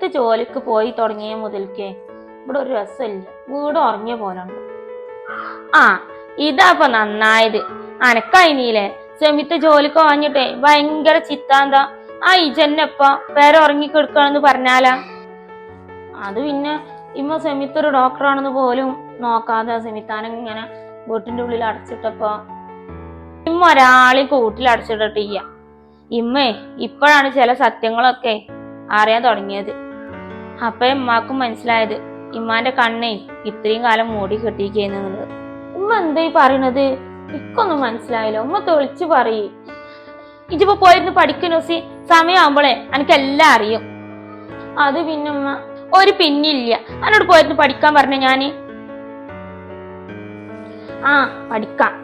സെമിത്ത് ജോലിക്ക് പോയി തുടങ്ങിയ മുതൽക്കേ ഇവിടെ ഒരു രസമില്ല. വീട് ഉറങ്ങിയ പോലുണ്ട് ആ ഇതാപ്പൊ നന്നായത്. അനക്കയിനീലേ സെമിത്ത് ജോലിക്ക് വാങ്ങിട്ടെ ഭയങ്കര ചിത്താന്താ. ആ ഇജന്നെപ്പ പേര ഉറങ്ങി കിടക്കണെന്ന് പറഞ്ഞാലാ. അത് പിന്നെ ഇമ്മ സെമിത്ത് ഒരു ഡോക്ടറാണെന്ന് പോലും നോക്കാതെ സെമിത്താനെ ഇങ്ങനെ വീട്ടിന്റെ ഉള്ളിൽ അടച്ചിട്ടപ്പോ ഇമ്മ ഒരാളെ കൂട്ടിൽ അടച്ചിട്ടിട്ടില്ല. ഇമ്മേ ഇപ്പോഴാണ് ചില സത്യങ്ങളൊക്കെ അറിയാൻ തുടങ്ങിയത്. അപ്പൊ ഉമ്മാക്കും മനസ്സിലായത് ഇമ്മാന്റെ കണ്ണേ ഇത്രയും കാലം മൂടി കെട്ടിയിരിക്കുന്നത് ഉമ്മ എന്താ ഈ പറയണത്? ഇക്കൊന്നും മനസ്സിലായില്ല. ഉമ്മ തൊളിച്ചു പറയേ. ഇതിപ്പോ പോയിരുന്നു പഠിക്കുന്നോസി സമയമാകുമ്പോളേ എനിക്കെല്ലാം അറിയും. അത് പിന്നെ ഉമ്മ ഒരു പിന്നില്ല. എന്നോട് പോയിരുന്നു പഠിക്കാൻ പറഞ്ഞ ഞാൻ? ആ പഠിക്കാം.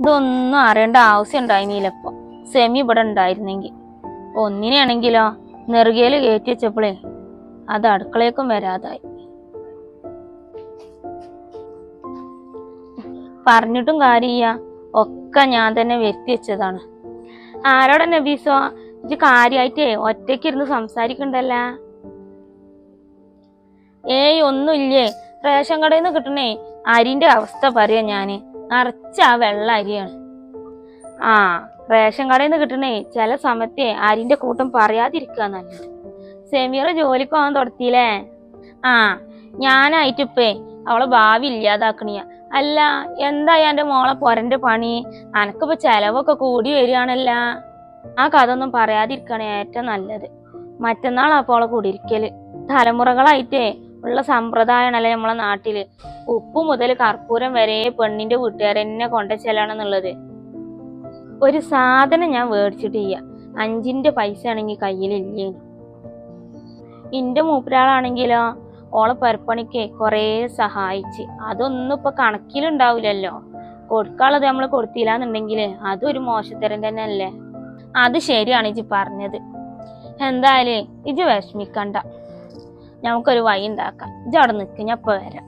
ഇതൊന്നും അറിയേണ്ട ആവശ്യം ഉണ്ടായിരുന്നില്ല ഇപ്പൊ. സെമി ഇവിടെ ഉണ്ടായിരുന്നെങ്കിൽ. ഒന്നിനാണെങ്കിലോ നെറുകയിൽ കയറ്റി വെച്ചപ്പോഴേ അത് അടുക്കളയ്ക്കും വരാതായി. പറഞ്ഞിട്ടും കാര്യമില്ല. ഒക്കെ ഞാൻ തന്നെ വരുത്തി വെച്ചതാണ്. ആരോടെ നബീസോ? ഇത് കാര്യായിട്ടേ ഒറ്റയ്ക്കിരുന്ന് സംസാരിക്കണ്ടല്ല? ഏയ് ഒന്നുമില്ലേ? റേഷൻ കടയിൽ നിന്ന് കിട്ടണേ. അരിന്റെ അവസ്ഥ പറയാ ഞാൻ. നിറച്ച ആ വെള്ള അരിയാണ്. ആ റേഷൻ കടയിൽ നിന്ന് കിട്ടണേ ചില സമയത്തെ അരിന്റെ കൂട്ടം പറയാതിരിക്കുക നല്ലത്. സെമീറ ജോലിക്ക് പോകാൻ തുടത്തിയില്ലേ? ആ ഞാനായിട്ടിപ്പേ അവളെ ഭാവി ഇല്ലാതാക്കണിയ. അല്ല എന്തായി എന്റെ മോളെ പൊരന്റെ പണി? അനക്കിപ്പോ ചെലവൊക്കെ കൂടി വരികയാണല്ല. ആ കഥ ഒന്നും പറയാതിരിക്കണേ ഏറ്റവും നല്ലത്. മറ്റന്നാൾ അപ്പോൾ കൂടിയിരിക്കൽ. തലമുറകളായിട്ടേ ഉള്ള സമ്പ്രദായമാണല്ലേ നമ്മളെ നാട്ടിൽ. ഉപ്പ് മുതൽ കർപ്പൂരം വരെ പെണ്ണിന്റെ വീട്ടുകാരെന്നെ കൊണ്ടുചെല്ലണം ചെല്ലണമെന്നുള്ളത് ഒരു സാധനം ഞാൻ മേടിച്ചിട്ടില്ല അഞ്ചിന്റെ പൈസ ആണെങ്കിൽ കയ്യിലില്ലേ? എന്റെ മൂപ്പരാളാണെങ്കിലോ ഓളെ പരപ്പണിക്ക് കുറേ സഹായിച്ച്. അതൊന്നും ഇപ്പൊ കണക്കിലുണ്ടാവില്ലല്ലോ കൊടുക്കാനുള്ളത് നമ്മൾ കൊടുത്തില്ല എന്നുണ്ടെങ്കിൽ അതൊരു മോശത്തരം തന്നെ അല്ലേ അത് ശരിയാണ് ഇജി പറഞ്ഞത്. എന്തായാലും ഇജ് വിഷമിക്കണ്ട. നമുക്കൊരു വഴി ഉണ്ടാക്കാം. ഇജ് അവിടെ നിൽക്കുക ഞാൻ ഇപ്പൊ വരാം.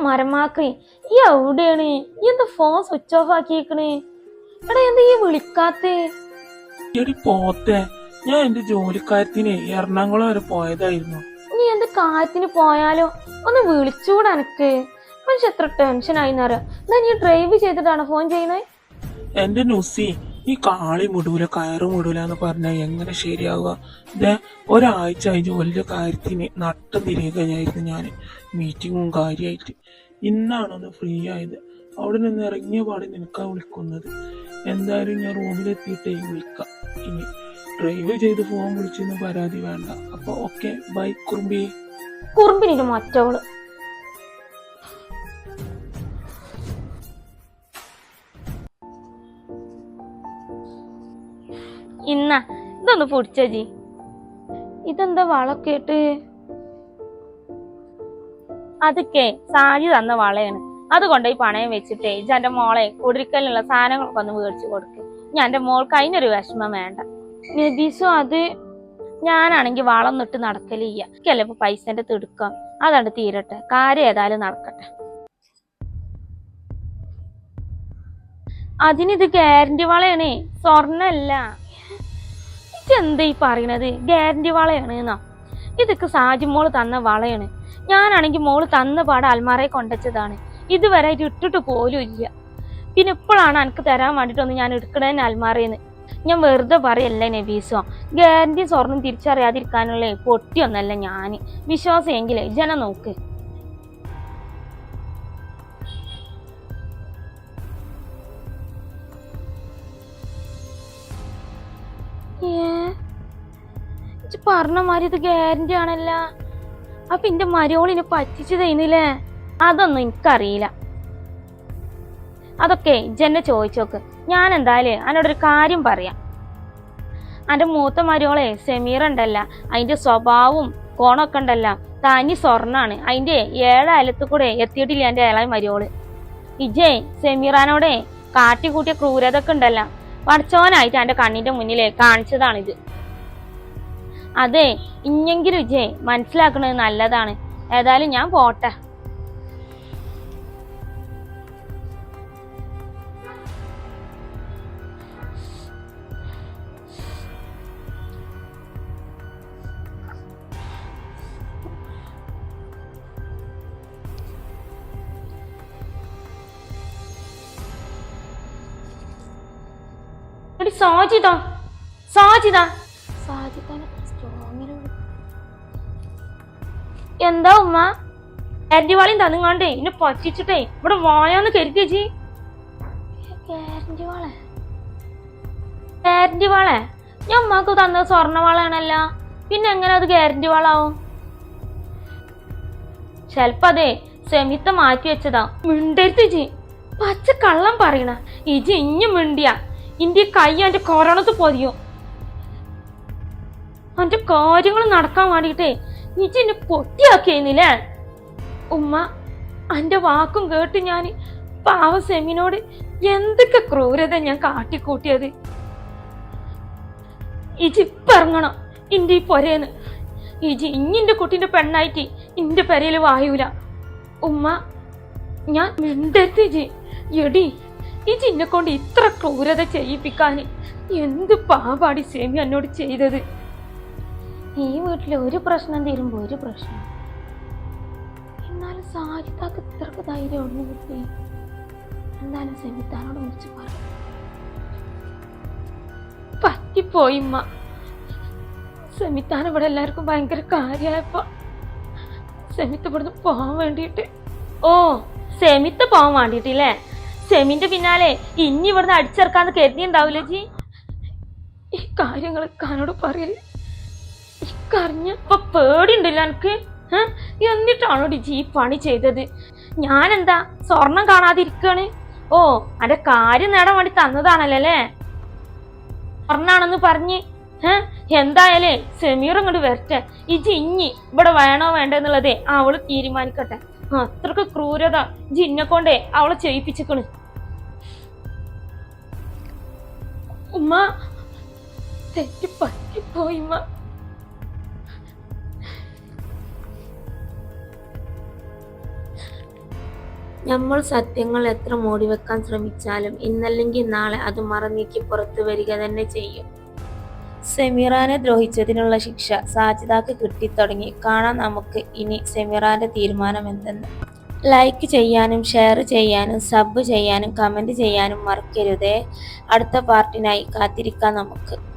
ഇത് മരമാക്കി ഈ എവിടെയാണ് ഈ എന്താ ഫോൺ സ്വിച്ച് ഓഫ് ആക്കിയേക്കണേ? എടാ എന്താ ഈ വിളിക്കാത്തേ? എടി പോത്തെ ഞാൻ എന്റെ ജോലിക്കാര്യത്തിന് എറണാകുളം വരെ പോയതായിരുന്നു. നീ എന്ത് കാര്യത്തിന് പോയാലോ? ഒന്ന് വിളിച്ചൂടെ എനക്ക്. മനുഷ്യ എത്ര ടെൻഷൻ ആയിന്നറിയാം എന്നാ നീ ഡ്രൈവ് ചെയ്തിട്ടാണ് ഫോൺ ചെയ്യുന്നത് എന്റെ നുസി ഈ കാളി മുടൂല കയറ് മുടൂല എന്ന് പറഞ്ഞാൽ എങ്ങനെ ശരിയാവുക? ഇതേ ഒരാഴ്ച കഴിഞ്ഞ് വലിയ കാര്യത്തിന് നട്ടം ഞാൻ. മീറ്റിങ്ങും കാര്യമായിട്ട് ഇന്നാണ് ഒന്ന് ഫ്രീ ആയത്. അവിടെ നിന്ന് ഇറങ്ങിയ പാടെ നിനക്കാ വിളിക്കുന്നത്. എന്തായാലും ഞാൻ റൂമിലെത്തിയിട്ടേ വിളിക്കാം. ഇനി ഡ്രൈവ് ചെയ്ത് ഫോൺ വിളിച്ചെന്ന് പരാതി വേണ്ട. അപ്പൊ ഓക്കെ ബൈ കുറുമ്പി. കുറുമ്പിനിട്ട് മറ്റവൾ. ഇന്ന ഇതൊന്ന് പൊടിച്ചി ഇതെന്താ വളൊക്കെ ഇട്ട്? അതൊക്കെ സാജി തന്ന വളയാണ്. അതുകൊണ്ട് ഈ പണയം വെച്ചിട്ടേ ഇജ എന്റെ മോളെ കുടിരിക്കലിനുള്ള സാധനങ്ങളൊക്കെ ഒന്ന് മേടിച്ചു കൊടുക്കും. ഞാൻ എന്റെ മോൾക്ക് അതിനൊരു വിഷമം വേണ്ട. നബീസു അത് ഞാനാണെങ്കിൽ വളം നിട്ട് നടക്കലില്ല. ഇപ്പൊ പൈസന്റെ തിടുക്കം. അതാണ്ട് തീരട്ടെ. കാര്യം ഏതായാലും നടക്കട്ടെ. അതിനിത് ഗ്യാരണ്ടി വളയാണേ. സ്വർണല്ല. ഇതെന്താ ഈ പറയണത്? ഗ്യാരണ്ടി വളയാണ് എന്നാ. ഇതൊക്കെ സാജി മോൾ തന്ന വളയാണ്. ഞാനാണെങ്കിൽ മോൾ തന്ന പാടെ അൽമാറയെ കൊണ്ടുവച്ചതാണ് ഇതുവരെ ഇത് ഇട്ടിട്ട് പോലും ഇല്ല. പിന്നെ ഇപ്പോഴാണ് എനിക്ക് തരാൻ വേണ്ടിയിട്ടൊന്ന് ഞാൻ എടുക്കണേന്ന് അൽമാറയെന്ന് ഞാൻ വെറുതെ പറയല്ല നബീസോ. ഗ്യാരണ്ടി സ്വർണം തിരിച്ചറിയാതിരിക്കാനുള്ള പൊട്ടിയൊന്നല്ല ഞാൻ വിശ്വാസമെങ്കിലേ ജന നോക്ക്. പറഞ്ഞ മാതിരി ഇത് ഗ്യാരണ്ടി ആണല്ല. അപ്പൊ എന്റെ മരോളിനെ പറ്റിച്ചു തരുന്നില്ലേ? അതൊന്നും എനിക്കറിയില്ല. അതൊക്കെ ഇജ്ജെന്നെ ചോദിച്ചോക്ക് ഞാൻ എന്തായാലും അതിനോടൊരു കാര്യം പറയാം. അന്റെ മൂത്ത മരോളെ സെമീർ ഉണ്ടല്ല. അതിന്റെ സ്വഭാവവും കോണൊക്കെ ഉണ്ടല്ല. തനി സ്വർണാണ്. അതിന്റെ ഏഴ് കൂടെ എത്തിയിട്ടില്ല എന്റെ ഏഴായി മരിയോൾ ഇജേ സെമീറാനോടെ കാട്ടിക്കൂട്ടിയ ക്രൂരതൊക്കെ ഉണ്ടല്ല. പഠിച്ചോനായിട്ട് എന്റെ കണ്ണിന്റെ മുന്നിലെ കാണിച്ചതാണിത്. അതെ ഇഞ്ഞെങ്കിലും ഇജേ മനസ്സിലാക്കുന്നത് നല്ലതാണ്. ഏതായാലും ഞാൻ പോട്ടെ. എടി സാജിത സാജിത എന്താ ഉമ്മ? ഗ്യാരണ്ടി തന്നുങ്ങാണ്ടേ എന്നെ പറ്റിച്ചിട്ടേ. ഇവിടെ വായാന്ന് കരുതി ചേച്ചി ഗ്യാരണ്ടി വാളെ ഞാൻ ഉമ്മാക്ക് തന്നത് സ്വർണവാളയാണല്ല പിന്നെ എങ്ങനെ അത് ഗ്യാരണ്ടി വാളാവും ചെലപ്പോ അതെ സെമിത്ത മാറ്റി വെച്ചതാ. മിണ്ടരുത് ജി. പച്ച കള്ളം പറയണ. ഇജി ഇഞ്ഞു മിണ്ടിയ. ഇന്റെ കൈ എന്റെ കൊറോണത്ത് പൊതിയോ? എന്റെ കാര്യങ്ങൾ നടക്കാൻ വേണ്ടിട്ടേ ഇജി എന്നെ പൊട്ടിയാക്കിയിരുന്നില്ലേ ഉമ്മ എന്റെ വാക്കും കേട്ട് ഞാൻ പാവ സെമിനോട് എന്തൊക്കെ ക്രൂരത ഞാൻ കാട്ടിക്കൂട്ടിയത്? ഇജി പറങ്ങണം ഇന്റെ ഈ പൊരേന്ന്. ഇജി ഇഞ്ഞിന്റെ കുട്ടിന്റെ പെണ്ണായിട്ട് ഇന്റെ പെരയിൽ വായൂല. ഉമ്മ ഞാൻ മിണ്ടരുത് എടി ഈ ചിന്നെ കൊണ്ട് ഇത്ര ക്രൂരത ചെയ്യിപ്പിക്കാൻ എന്ത് പാപാടി സേമി എന്നോട് ചെയ്തത്? ഈ വീട്ടിലെ ഒരു പ്രശ്നം തീരുമ്പോ ഒരു പ്രശ്നം. എന്നാലും സാരിതാക്ക് ഇത്രക്ക് ധൈര്യം ഒന്നും കിട്ടി. എന്തായാലും സെമിത്താനോട് വിളിച്ച് പറഞ്ഞു പറ്റിപ്പോയിമ്മ സെമിത്താൻ ഇവിടെ എല്ലാവർക്കും ഭയങ്കര കാര്യമായപ്പോ സെമിത്ത് ഇവിടുന്ന് പോകാൻ വേണ്ടിയിട്ട്. ഓ സെമിത്ത് പോകാൻ വേണ്ടിയിട്ടില്ലേ സെമിന്റെ പിന്നാലെ ഇനി ഇവിടുന്ന് അടിച്ചിറക്കാന്ന് കരുതിണ്ടാവില്ല ജി? ഈ കാര്യങ്ങൾ കാനോട് പറയൽ. ഇക്കറിഞ്ഞപ്പോ പേടിയുണ്ടല്ലോ എനിക്ക്? എന്നിട്ടാണോ ജി പണി ചെയ്തത്? ഞാനെന്താ സ്വർണം കാണാതിരിക്കാണ്? ഓ അന്റെ കാര്യം നേടാൻ വേണ്ടി തന്നതാണല്ലോ അല്ലേ? സ്വർണാണെന്ന് പറഞ്ഞ് ഏഹ് എന്തായാലേ സെമീർ ഇങ്ങോട്ട് വരട്ടെ. ഇജി ഇഞ്ഞി ഇവിടെ വേണോ വേണ്ടെന്നുള്ളതേ അവൾ തീരുമാനിക്കട്ടെ. അത്രയ്ക്ക് ക്രൂരത ജിന്നെ കൊണ്ടേ അവളെ ചെയ്യിപ്പിച്ചിക്കണ്. ഉമ്മ. തെറ്റി പറ്റിപ്പോയി ഉമ്മ. നമ്മൾ സത്യങ്ങൾ എത്ര മൂടിവെക്കാൻ ശ്രമിച്ചാലും ഇന്നല്ലെങ്കിൽ നാളെ അത് മറന്നേക്ക് പുറത്തു വരിക തന്നെ ചെയ്യും. സെമിറാനെ ദ്രോഹിച്ചതിനുള്ള ശിക്ഷ സാജിദാക്ക് കിട്ടിത്തുടങ്ങി. കാണാം നമുക്ക് ഇനി സെമിറാന്റെ തീരുമാനം എന്തെന്ന് ലൈക്ക് ചെയ്യാനും ഷെയർ ചെയ്യാനും സബ് ചെയ്യാനും കമന്റ് ചെയ്യാനും മറക്കരുതേ. അടുത്ത പാർട്ടിനായി കാത്തിരിക്കാം നമുക്ക്.